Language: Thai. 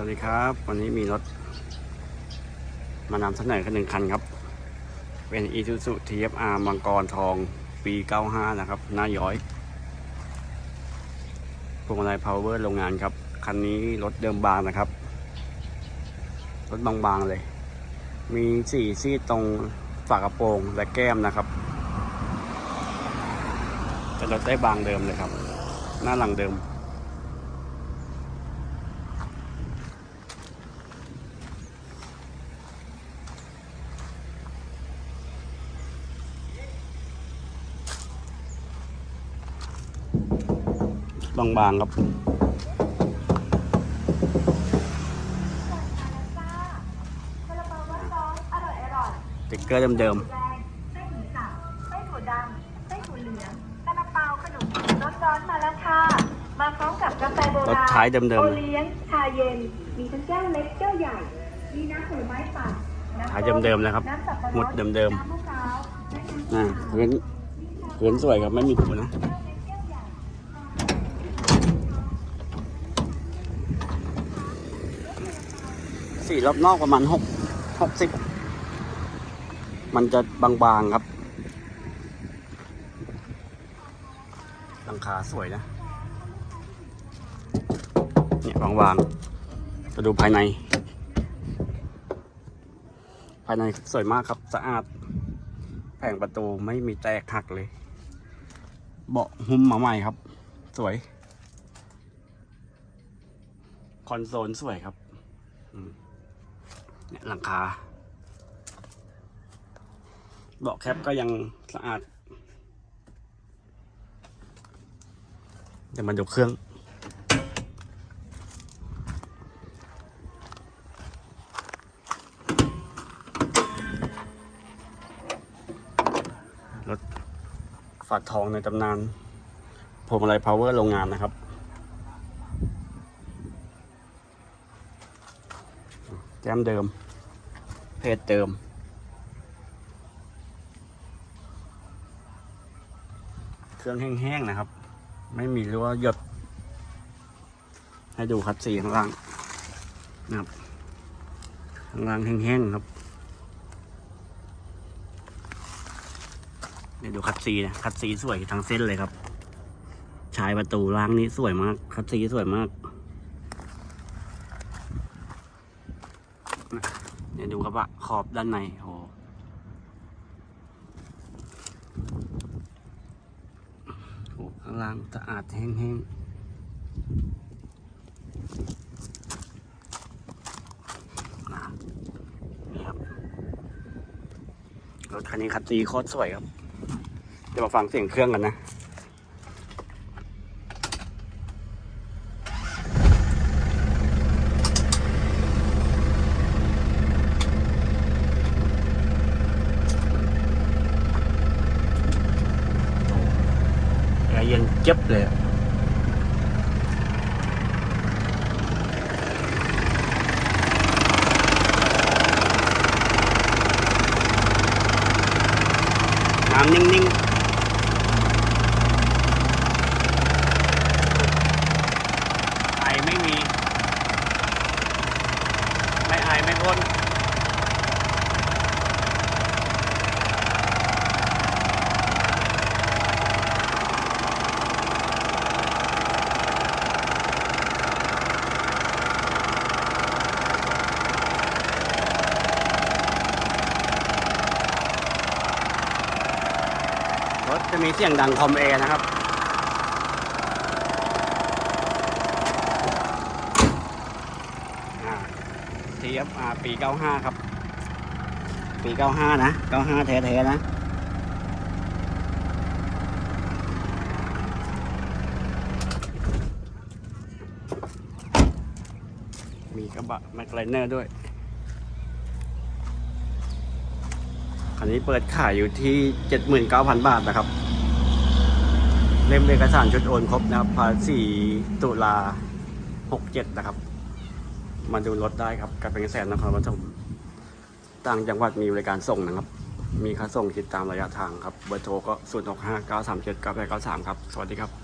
วัสดีครับ วันนี้มีรถ มานำเสนอกันหนึ่งคันครับ เป็น Isuzu TFR มังกรทองปี 95 นะครับ หน้าย้อยพวงมาลัย power โรงงานครับ คันนี้รถเดิมบางนะครับ รถบางๆเลย มีสี่ซี่ตรงฝากระโปรงและแก้มนะครับแต่รถได้บางเดิมเลยครับ หน้าหลังเดิม บางๆครับซาลาเปาร้อนๆอร่อยอร่อยสติ๊กเกอร์เดิมแดงไส้หมูสับไส้ถั่วดำไส้ถั่วเหลืองซาลาเปาขนมจีนร้อนๆมาแล้วค่ะมาพร้อมกับกาแฟโบๆรถราณท้ายเดิมโอเลี้ยงชาเย็น มีทั้งแก้วเล็กแก้วใหญ่ มีน้ำผลไม้ปั่นน้ำท้ายเดิมๆนะครับน้ำสับปะรดหมดเดิมๆน้ำมะพร้าวและน้ำๆอ่าพื้นพื้นสวยครับไม่มีผูนะ สี่รอบนอกประมาณหกหกสิบมันจะบางๆครับหลังคาสวยนะเนี่ยบางๆจะดูภายใน ภายในสวยมากครับสะอาด แผงประตูไม่มีแตกหักเลย เบาะหุ้มมาใหม่ครับ สวย คอนโซลสวยครับ อืม เนี่ยหลังคาเบาะแคปก็ยังสะอาดเดี๋ยวมาดูเครื่องรถฝาดทองในตำนานพวงมาลัยพาวเวอร์โรงงานนะครับ แก้มเดิม เพจเดิม เครื่องแห้งๆนะครับ ไม่มีรั้วหยด ให้ดูคัดสีข้างล่างนะครับข้างล่างแห้งๆครับเดี๋ยวดูคัดซีนะคัดซีสวยทั้งเส้นเลยครับ ชายประตูล่างนี้สวยมาก คัดซีสวยมาก เดี๋ยวดูครับว่าขอบด้านในโอ้โหข้างล่างสะอาดแห้งๆนะนี่ครับรถคันนี้คัดซีโคตรสวยครับ เดี๋ยวมาฟังเสียงเครื่องกันนะ แอร์เย็นเจ็บเลยน้ำนิ่งๆไอไม่มี ไม่ไอไม่พ่น มีเสียงดังคอมเอร์นะครับอ่า TFR ปี 95 ครับ ปี 95 นะ 95 แท้ๆนะมีกระบะแมคไลเนอร์ด้วย คันนี้เปิดขายอยู่ที่ 79,000 บาทนะครับ เล่มเอกสารชุดโอนครบนะครับภาษีตุลา67นะครับ มาดูรถได้ครับกับเป็นแสนนครปฐมต่างจังหวัดมีบริการส่งนะครับ มีค่าส่งคิดตามระยะทางครับเบอร์โทรก็0 6 5 9 3 7 9 8 9 3ครับ สวัสดีครับ